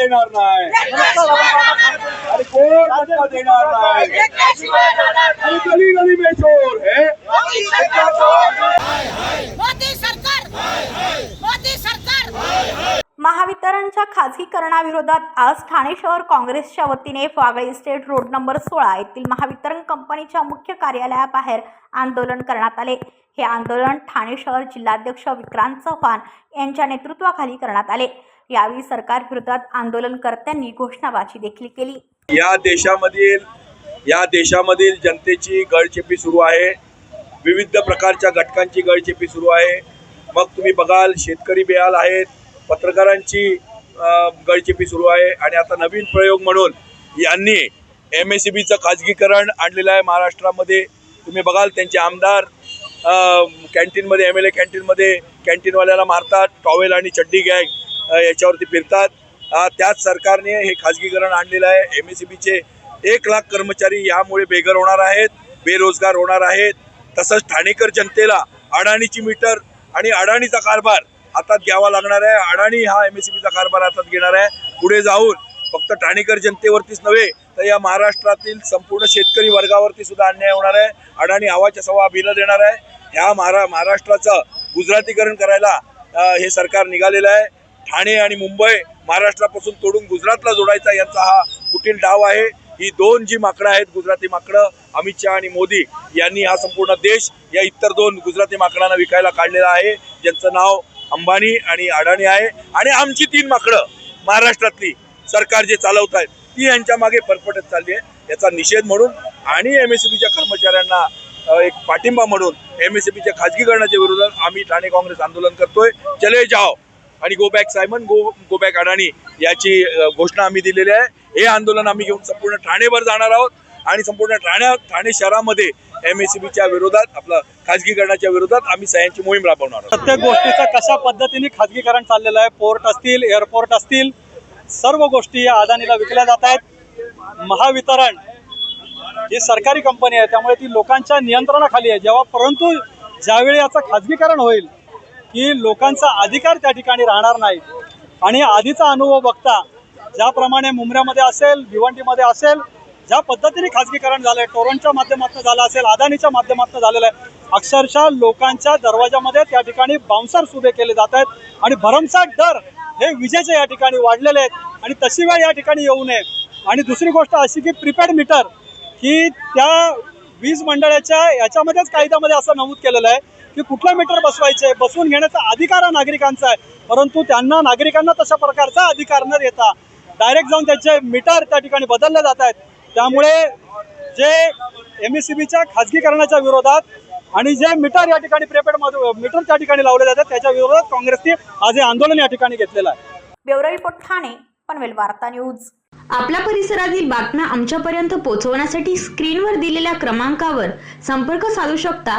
देणार नाही. आणि कोण धक्का देणार नाही? गली गली में चोर है? मोदी सरकार! मोदी सरकार! महावितरणच्या खाजगीकरणाविरोधात आज ठाणे शहर काँग्रेसच्या वतीने फागळे इस्टेट रोड नंबर सोळा येथील महावितरण कंपनीच्या मुख्य कार्यालयाबाहेर आंदोलन करण्यात आले. हे आंदोलन ठाणे शहर जिल्हाध्यक्ष विक्रांत चव्हाण यांच्या नेतृत्वाखाली करण्यात आले. यावेळी सरकारविरोधात आंदोलनकर्त्यांनी घोषणाबाजी देखील केली. या देशामधील या देशामधील जनतेची गळचेपी सुरू आहे. विविध प्रकारच्या घटकांची गळचेपी सुरू आहे. मग तुम्ही बघाल शेतकरी बेहाल आहेत. पत्रकारांची गळचेपी सुरू आहे. आणि आता नवीन प्रयोग म्हणून यांनी एम एस सी बीचं खाजगीकरण आणलेलं आहे महाराष्ट्रामध्ये. तुम्ही बघाल त्यांचे आमदार कॅन्टीनमध्ये एम एल ए कॅन्टीनमध्ये कॅन्टीनवाल्याला मारतात. टॉवेल आणि चड्डी गॅग याच्यावरती फिरतात. त्याच सरकारने हे खाजगीकरण आणलेलं आहे. एम एस सी बीचे एक लाख कर्मचारी यामुळे बेघर होणार आहेत बेरोजगार होणार आहेत. तसंच ठाणेकर जनतेला अडाणीची मीटर आणि अडाणीचा कारभार हातात घ्यावा लागणार आहे. अडाणी हा एम एस सी बीचा कारभार हातात घेणार आहे. पुढे जाऊन फक्त ठाणेकर जनतेवरतीच नव्हे तर या महाराष्ट्रातील संपूर्ण शेतकरी वर्गावरती सुद्धा अन्याय होणार आहे. अडाणी हवाच्या सवा बिलं देणार आहे. ह्या महारा महाराष्ट्राचं गुजरातीकरण करायला हे सरकार निघालेलं आहे. ठाणे आणि मुंबई महाराष्ट्रापासून तोडून गुजरातला जोडायचा यांचा हा कुटील डाव आहे. ही दोन जी माकडं आहेत गुजराती माकडं अमित शहा आणि मोदी यांनी हा संपूर्ण देश या इतर दोन गुजराती माकडांना विकायला काढलेला आहे. ज्यांचं नाव अंबानी आणि अडाणी आहे. आणि आमची तीन माकडं महाराष्ट्रातली सरकार जे चालवत आहेत ती यांच्या मागे फरफटत चालली आहे. याचा निषेध म्हणून आणि एम एस बीच्या कर्मचाऱ्यांना एक पाठिंबा म्हणून एम एस बीच्या खाजगीकरणाच्या विरोधात आम्ही ठाणे काँग्रेस आंदोलन करतोय. चले जाओ आणि go back Simon go go back Adani याची घोषणा आम्ही दिलेली आहे. हे आंदोलन आम्ही घेऊन संपूर्ण ठाणेभर जाणार आहोत. आणि संपूर्ण ठाण्या ठाणे शहरामध्ये एम एस बीच्या विरोधात आपलं खाजगीकरणाच्या विरोधात आम्ही सह्यांची मोहीम राबवणार आहोत. प्रत्येक गोष्टीचं कशा पद्धतीने खाजगीकरण चाललेलं आहे? पोर्ट असतील एअरपोर्ट असतील सर्व गोष्टी या अदानीला विकल्या जात आहेत. महावितरण ही सरकारी कंपनी आहे त्यामुळे ती लोकांच्या नियंत्रणाखाली आहे. जेव्हा परंतु ज्यावेळी याचं खाजगीकरण होईल की लोकांचा अधिकार त्या ठिकाणी राहणार नाही. आणि आधीचा अनुभव बघता ज्याप्रमाणे मुंबऱ्यामध्ये असेल भिवंडीमध्ये असेल ज्या पद्धतीने खाजगीकरण झालंय टोरंटच्या माध्यमातून झालं असेल अदानीच्या माध्यमातून झालेलं आहे अक्षरशः लोकांच्या दरवाजामध्ये त्या ठिकाणी बाउन्सर्स उभे केले जात आहेत आणि भरमसाठ दर हे विजेचे या ठिकाणी वाढलेले आहेत आणि तशी वेळ या ठिकाणी येऊ नये. आणि दुसरी गोष्ट अशी की प्रीपेड मीटर की त्या वीज मंडळाच्या याच्यामध्येच कायद्यामध्ये असं नमूद केलेलं आहे की कुठलं मीटर बसवायचे बसवून घेण्याचा अधिकार हा नागरिकांचा आहे. परंतु त्यांना नागरिकांना तशा प्रकारचा अधिकार न देता डायरेक्ट जाऊन त्याचे मीटर त्या ठिकाणी बदलले जात आहेत. त्यामुळे जे एम एस सी बीच्या खाजगीकरणाच्या विरोधात आणि जे मीटर या ठिकाणी प्रीपेड मीटर त्या ठिकाणी लावले जातात त्याच्या विरोधात काँग्रेसने आज हे आंदोलन या ठिकाणी घेतलेलं आहे. ब्युरो रिपोर्ट ठाणे पनवेल वार्ता न्यूज. आपल्या परिसरातील बातम्या आमच्यापर्यंत पोहोचवण्यासाठी स्क्रीनवर दिलेल्या क्रमांकावर संपर्क साधू शकता.